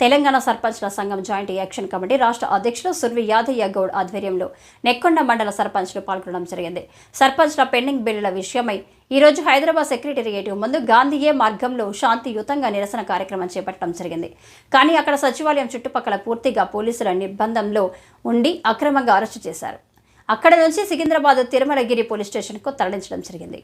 తెలంగాణ సర్పంచ్ల సంఘం joint action committee రాష్ట్ర అధ్యక్షులు సుర్వి యాదయ్య గౌడ్ ఆధ్వర్యంలో నెక్కొండ మండల సర్పంచ్లు పాల్గొనడం జరిగింది. సర్పంచ్ల పెండింగ్ బిల్లుల విషయమై ఈ రోజు హైదరాబాద్ సెక్రటేరియట్ ముందు గాంధీయే మార్గంలో శాంతియుతంగా నిరసన కార్యక్రమం చేపట్టడం జరిగింది. కానీ అక్కడ సచివాలయం చుట్టుపక్కల పూర్తిగా పోలీసుల నిర్బంధంలో ఉండి అక్రమంగా అరెస్టు చేశారు. అక్కడ నుంచి సికింద్రాబాద్ తిరుమలగిరి పోలీస్ స్టేషన్కు తరలించడం జరిగింది.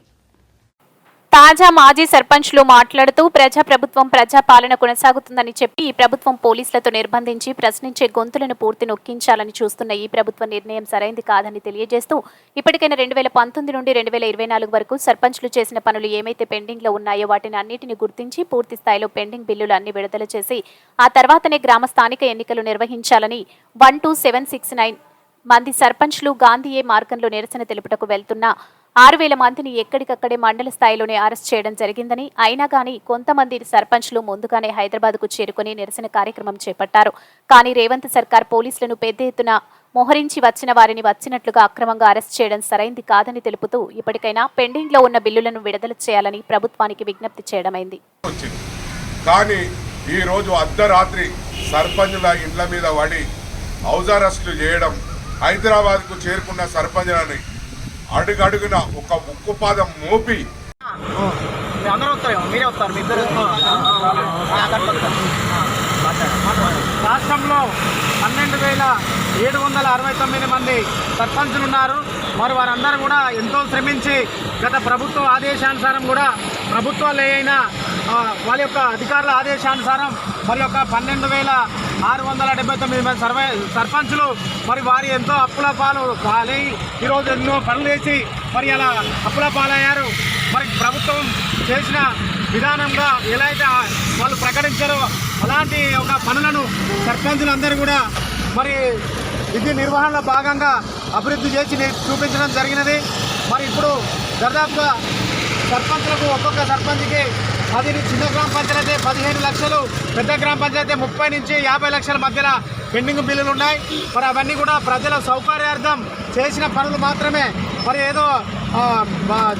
తాజా మాజీ సర్పంచ్లు మాట్లాడుతూ ప్రజాప్రభుత్వం ప్రజాపాలన కొనసాగుతుందని చెప్పి ఈ ప్రభుత్వం పోలీసులతో నిర్బంధించి ప్రశ్నించే గొంతులను పూర్తి నొక్కించాలని చూస్తున్న ఈ ప్రభుత్వ నిర్ణయం సరైంది కాదని తెలియజేస్తూ ఇప్పటికైనా రెండు వేల పంతొమ్మిది నుండి రెండు వేల ఇరవై నాలుగు వరకు సర్పంచ్లు చేసిన పనులు ఏమైతే పెండింగ్లో ఉన్నాయో వాటిని అన్నిటిని గుర్తించి పూర్తి స్థాయిలో పెండింగ్ బిల్లులు అన్ని విడుదల చేసి ఆ తర్వాతనే గ్రామ స్థానిక ఎన్నికలు నిర్వహించాలని one two seven six nine మంది సర్పంచ్లు గాంధీయే మార్గంలో నిరసన తెలుపుటకు వెళ్తున్న ఆరు వేల మందిని ఎక్కడికక్కడే మండల స్థాయిలోనే అరెస్ట్ చేయడం జరిగిందని అయినా కానీ కొంతమంది సర్పంచ్లు ముందుగానే హైదరాబాద్కు చేరుకుని నిరసన కార్యక్రమం చేపట్టారు. కానీ రేవంత్ సర్కార్ పోలీసులను పెద్ద ఎత్తున మోహరించి వచ్చిన వారిని వచ్చినట్లుగా అక్రమంగా అరెస్ట్ చేయడం సరైంది కాదని తెలుపుతూ ఇప్పటికైనా పెండింగ్లో ఉన్న బిల్లులను విడుదల చేయాలని ప్రభుత్వానికి విజ్ఞప్తి చేయడమైంది. కానీ ఈరోజు అర్ధరాత్రి సర్పంచుల ఇండ్ల మీద పడి హౌజ్ అరెస్టులు చేయడం హైదరాబాద్కు చేరుకున్న సర్పంచులని అడుగడుగున ఒక ఉక్కుపాదం మోపి అందరూ వస్తారు మీరే వస్తారు మీ ఇద్దరు రాష్ట్రంలో పన్నెండు వేల ఏడు వందల అరవై తొమ్మిది మంది సర్పంచులు ఉన్నారు మరి వారందరూ కూడా ఎంతో శ్రమించి గత ప్రభుత్వ ఆదేశానుసారం కూడా ప్రభుత్వాలు అయినా వాళ్ళ యొక్క అధికారుల ఆదేశానుసారం మరి యొక్క పన్నెండు వేల ఆరు వందల డెబ్బై తొమ్మిది మంది సర్వే సర్పంచులు. మరి వారి ఎంతో అప్పుల పాలు కాలి. ఈరోజు ఎన్నో పనులు వేసి మరి అలా అప్పుల పాలయ్యారు. మరి ప్రభుత్వం చేసిన విధానంగా ఎలా అయితే వాళ్ళు ప్రకటించారో అలాంటి ఒక పనులను సర్పంచులందరూ కూడా మరి విధి నిర్వహణలో భాగంగా అభివృద్ధి చేసి చూపించడం జరిగినది. మరి ఇప్పుడు దాదాపుగా సర్పంచులకు ఒక్కొక్క సర్పంచ్కి పది చిన్న గ్రామ పంచాయతీ అయితే పదిహేను లక్షలు పెద్ద గ్రామ పంచాయతీ ముప్పై నుంచి యాభై లక్షల మధ్యన పెండింగ్ బిల్లులు ఉన్నాయి. మరి అవన్నీ కూడా ప్రజల సౌకర్యార్థం చేసిన పనులు మాత్రమే. మరి ఏదో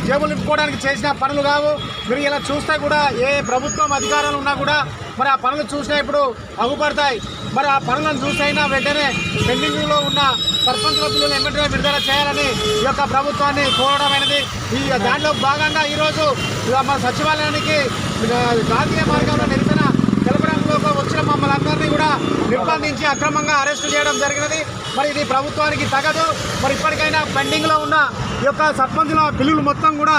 జేబులు నింపుకోవడానికి చేసిన పనులు కావు. మీరు ఇలా చూస్తే కూడా ఏ ప్రభుత్వం అధికారాలు ఉన్నా కూడా మరి ఆ పనులు చూసినా ఇప్పుడు అగుపడతాయి. మరి ఆ పనులను చూసైనా వెంటనే పెండింగ్లో ఉన్న సర్పంచుల బిల్లులు ఎమ్మెల్యే విడుదల చేయాలని ఈ యొక్క ప్రభుత్వాన్ని కోరడమైనది ఈ దాంట్లో భాగంగా ఈరోజు ఇక మన సచివాలయానికి ఆ, గాంధీ మార్గంలో నిలిపి తెలపడంలో వచ్చిన మమ్మల్ని అందరినీ కూడా నిర్బంధించి అక్రమంగా అరెస్టు చేయడం జరిగినది. మరి ఇది ప్రభుత్వానికి తగదు. మరి ఇప్పటికైనా పెండింగ్లో ఉన్న ఈ యొక్క సర్పంచుల బిల్లులు మొత్తం కూడా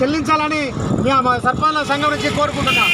చెల్లించాలని మేము సర్పంచుల సంఘం నుంచి కోరుకుంటున్నాం.